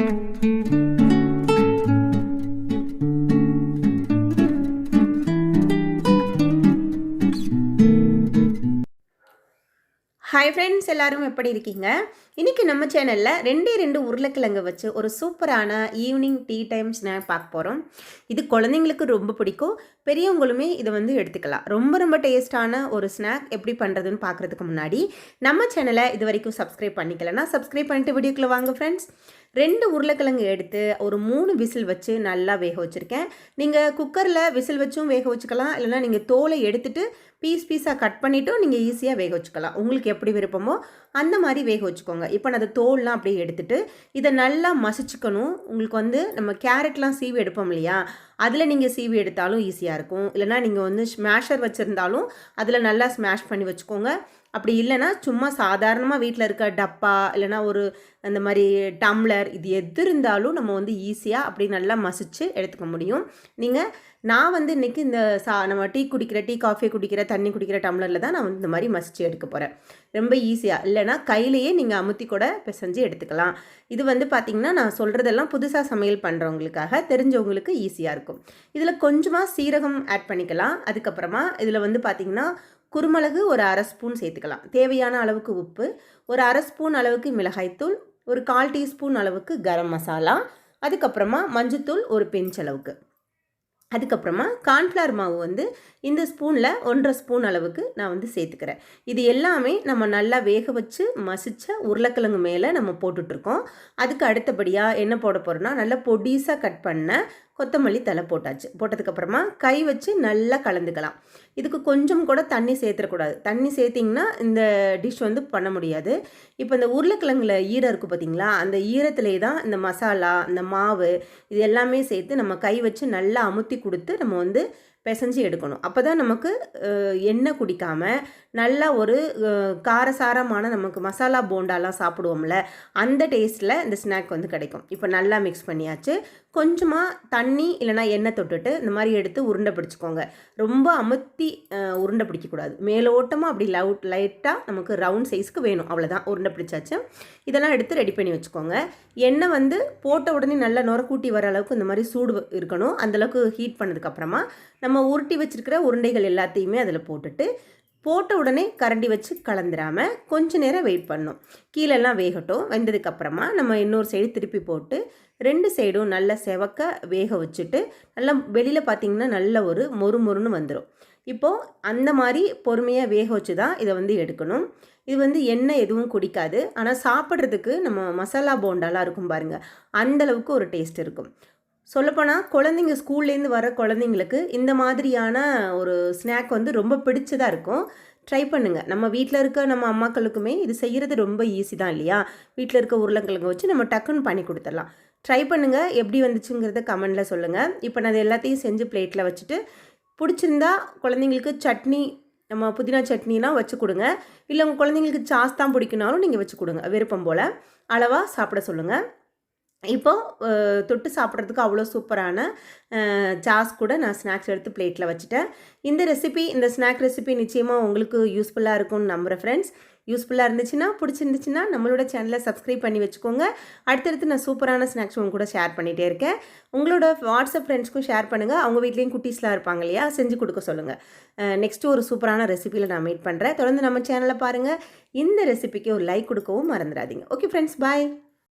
Hi friends எல்லாரும் எப்படி இருக்கீங்க? இன்றைக்கி நம்ம சேனலில் ரெண்டே ரெண்டு உருளைக்கிழங்கு வச்சு ஒரு சூப்பரான ஈவினிங் டீ டைம் ஸ்நாக் பார்க்க போகிறோம் இது குழந்தைங்களுக்கு ரொம்ப பிடிக்கும். பெரியவங்களுமே இதை வந்து எடுத்துக்கலாம். ரொம்ப ரொம்ப டேஸ்ட்டான ஒரு ஸ்நாக் எப்படி பண்ணுறதுன்னு பார்க்குறதுக்கு முன்னாடி நம்ம சேனலை இது வரைக்கும் சப்ஸ்கிரைப் பண்ணிக்கலன்னா சப்ஸ்கிரைப் பண்ணிட்டு வீடியோக்குள்ளே வாங்க ஃப்ரெண்ட்ஸ் ரெண்டு உருளைக்கிழங்கு எடுத்து ஒரு மூணு விசில் வச்சு நல்லா வேக வச்சுருக்கேன். நீங்கள் குக்கரில் விசில் வச்சும் வேக வச்சுக்கலாம். இல்லைனா நீங்கள் தோலை எடுத்துட்டு பீஸ் பீஸாக கட் பண்ணிவிட்டும் நீங்கள் ஈஸியாக வேக வச்சுக்கலாம். உங்களுக்கு எப்படி விருப்பமோ அந்த மாதிரி வேக வச்சுக்கோங்க. இப்போ நான் அந்த தோல்லாம் அப்படியே எடுத்துகிட்டு இதை நல்லா மசிச்சுக்கணும். உங்களுக்கு வந்து நம்ம கேரட்லாம் சீவி எடுப்போம் இல்லையா? அதில் நீங்கள் சீவி எடுத்தாலும் ஈஸியாக இருக்கும். இல்லைனா நீங்கள் வந்து ஸ்மேஷர் வச்சுருந்தாலும் அதில் நல்லா ஸ்மேஷ் பண்ணி வச்சுக்கோங்க. அப்படி இல்லைன்னா சும்மா சாதாரணமாக வீட்டில் இருக்க டப்பா இல்லைனா ஒரு அந்த மாதிரி டம்ளர் இது எது இருந்தாலும் நம்ம வந்து ஈஸியாக அப்படி நல்லா மசிச்சு எடுத்துக்க முடியும். நீங்கள் நான் வந்து இன்றைக்கி இந்த சா நம்ம டீ குடிக்கிற டீ காஃபி குடிக்கிற தண்ணி குடிக்கிற டம்ளரில் தான் நான் வந்து இந்த மாதிரி மசிச்சு எடுக்க போகிறேன் ரொம்ப ஈஸியாக இல்லைனா கையிலையே நீங்கள் அமுத்தி கூட பிசைஞ்சு எடுத்துக்கலாம். இது வந்து பார்த்திங்கன்னா நான் சொல்கிறதெல்லாம் புதுசாக சமையல் பண்ணுறவங்களுக்காக தெரிஞ்சவங்களுக்கு ஈஸியாக இருக்கும். இதில் கொஞ்சமாக சீரகம் ஆட் பண்ணிக்கலாம். அதுக்கப்புறமா இதில் வந்து பார்த்திங்கன்னா குருமிளகு ஒரு அரை ஸ்பூன் சேர்த்துக்கலாம். தேவையான அளவுக்கு உப்பு ஒரு அரை ஸ்பூன் அளவுக்கு மிளகாய்த்தூள் ஒரு கால் டீஸ்பூன் அளவுக்கு கரம் மசாலா அதுக்கப்புறமா மஞ்சத்தூள் ஒரு பெஞ்ச் அளவுக்கு. அதுக்கப்புறமா கார்ன்ஃப்ளவர் மாவு வந்து இந்த ஸ்பூனில் ஒன்றரை ஸ்பூன் அளவுக்கு நான் வந்து சேர்த்துக்கிறேன். இது எல்லாமே நம்ம நல்லா வேக வச்சு மசித்த உருளைக்கிழங்கு மேலே நம்ம போட்டுட்ருக்கோம் அதுக்கு அடுத்தபடியாக என்ன போட போகிறோன்னா நல்லா பொடிசாக கட் பண்ண கொத்தமல்லி தலை போட்டாச்சு. போட்டதுக்கப்புறமா கை வச்சு நல்லா கலந்துக்கலாம். இதுக்கு கொஞ்சம் கூட தண்ணி சேர்த்துடக்கூடாது தண்ணி சேர்த்திங்கன்னா இந்த டிஷ் வந்து பண்ண முடியாது. இப்போ இந்த உருளைக்கிழங்குல ஈரம் இருக்குது பார்த்தீங்களா அந்த ஈரத்துலேயே தான் இந்த மசாலா இந்த மாவு இது எல்லாமே சேர்த்து நம்ம கை வச்சு நல்லா அமுத்தி கொடுத்து நம்ம வந்து பிசைஞ்சு எடுக்கணும். அப்போ தான் நமக்கு எண்ணெய் குடிக்காமல் நல்லா ஒரு காரசாரமான நமக்கு மசாலா போண்டாலாம் சாப்பிடுவோம்ல அந்த டேஸ்ட்டில் இந்த ஸ்நாக் வந்து கிடைக்கும். இப்போ நல்லா மிக்ஸ் பண்ணியாச்சு. கொஞ்சமாக தண்ணி இல்லைனா எண்ணெய் தொட்டுட்டு இந்த மாதிரி எடுத்து உருண்டை பிடிச்சிக்கோங்க. ரொம்ப அமுத்தி உருண்டை பிடிக்கக்கூடாது. மேலோட்டமாக அப்படி லவுட் லைட்டாக நமக்கு ரவுண்ட் சைஸ்க்கு வேணும். அவ்வளோதான் உருண்டை பிடிச்சாச்சு. இதெல்லாம் எடுத்து ரெடி பண்ணி வச்சுக்கோங்க. எண்ணெய் வந்து போட்ட உடனே நல்லா நுரக்கூட்டி வர அளவுக்கு இந்த மாதிரி சூடு இருக்கணும். அந்தளவுக்கு ஹீட் பண்ணதுக்கப்புறமா நம்ம நம்ம உருட்டி வச்சுருக்கிற உருண்டைகள் எல்லாத்தையுமே அதில் போட்டுட்டு போட்ட உடனே கரண்டி வச்சு கலந்துராமல் கொஞ்ச நேரம் வெயிட் பண்ணும். கீழெல்லாம் வேகட்டும். வெந்ததுக்கப்புறமா நம்ம இன்னொரு சைடு திருப்பி போட்டு ரெண்டு சைடும் நல்லா செவக்க வேக வச்சுட்டு நல்லா வெளியில் பார்த்திங்கன்னா நல்ல ஒரு மொறு மொறுன்னு வந்துடும் இப்போது அந்த மாதிரி பொறுமையாக வேக வச்சு தான் இதை வந்து எடுக்கணும். இது வந்து எண்ணெய் எதுவும் குடிக்காது. ஆனால் சாப்பிட்றதுக்கு நம்ம மசாலா போண்டாலாம் இருக்கும் பாருங்கள் அந்தளவுக்கு ஒரு டேஸ்ட் இருக்கும். சொல்லப்போனால் குழந்தைங்க ஸ்கூல்லேருந்து வர குழந்தைங்களுக்கு இந்த மாதிரியான ஒரு ஸ்நாக் வந்து ரொம்ப பிடிச்சதாக இருக்கும். ட்ரை பண்ணுங்கள் நம்ம வீட்டில் இருக்க நம்ம அம்மாக்களுக்குமே இது செய்கிறது ரொம்ப ஈஸி தான் இல்லையா? வீட்டில் இருக்க உருளைக்கிழங்கு வச்சு நம்ம டக்குன்னு பண்ணி கொடுத்துடலாம். ட்ரை பண்ணுங்கள் எப்படி வந்துச்சுங்கிறத கமெண்டில் சொல்லுங்கள் இப்போ நான் அது எல்லாத்தையும் செஞ்சு பிளேட்டில் வச்சுட்டு பிடிச்சிருந்தா குழந்தைங்களுக்கு சட்னி நம்ம புதினா சட்னிலாம் வச்சு கொடுங்க. இல்லை உங்கள் குழந்தைங்களுக்கு சாஸ் தான் பிடிக்குனாலும் நீங்கள் வச்சு கொடுங்க. விருப்பம் போல். அளவாக சாப்பிட சொல்லுங்கள் இப்போது தொட்டு சாப்பிட்றதுக்கு அவ்வளோ சூப்பரான சாஸ் கூட நான் ஸ்நாக்ஸ் எடுத்து பிளேட்டில் வச்சுட்டேன். இந்த ரெசிபி இந்த ஸ்நாக் ரெசிபி நிச்சயமாக உங்களுக்கு யூஸ்ஃபுல்லாக இருக்கும்னு நம்புகிறேன் ஃப்ரெண்ட்ஸ். யூஸ்ஃபுல்லாக இருந்துச்சுன்னா பிடிச்சிருந்துச்சுன்னா நம்மளோட சேனலை சப்ஸ்கிரைப் பண்ணி வச்சுக்கோங்க. அடுத்தடுத்து நான் சூப்பரான ஸ்நாக்ஸ் உங்க கூட ஷேர் பண்ணிகிட்டே இருக்கேன். உங்களோட வாட்ஸ்அப் ஃப்ரெண்ட்ஸ்க்கும் ஷேர் பண்ணுங்கள் அவங்க வீட்லேயும் குட்டீஸ்லாம் இருப்பாங்க இல்லையா செஞ்சு கொடுக்க சொல்லுங்கள் நெக்ஸ்ட்டு ஒரு சூப்பரான ரெசிபியில் நான் மீட் பண்ணுறேன் தொடர்ந்து நம்ம சேனலை பாருங்கள் இந்த ரெசிபிக்கு ஒரு லைக் கொடுக்கவும் மறந்துடாதீங்க. Okay friends bye.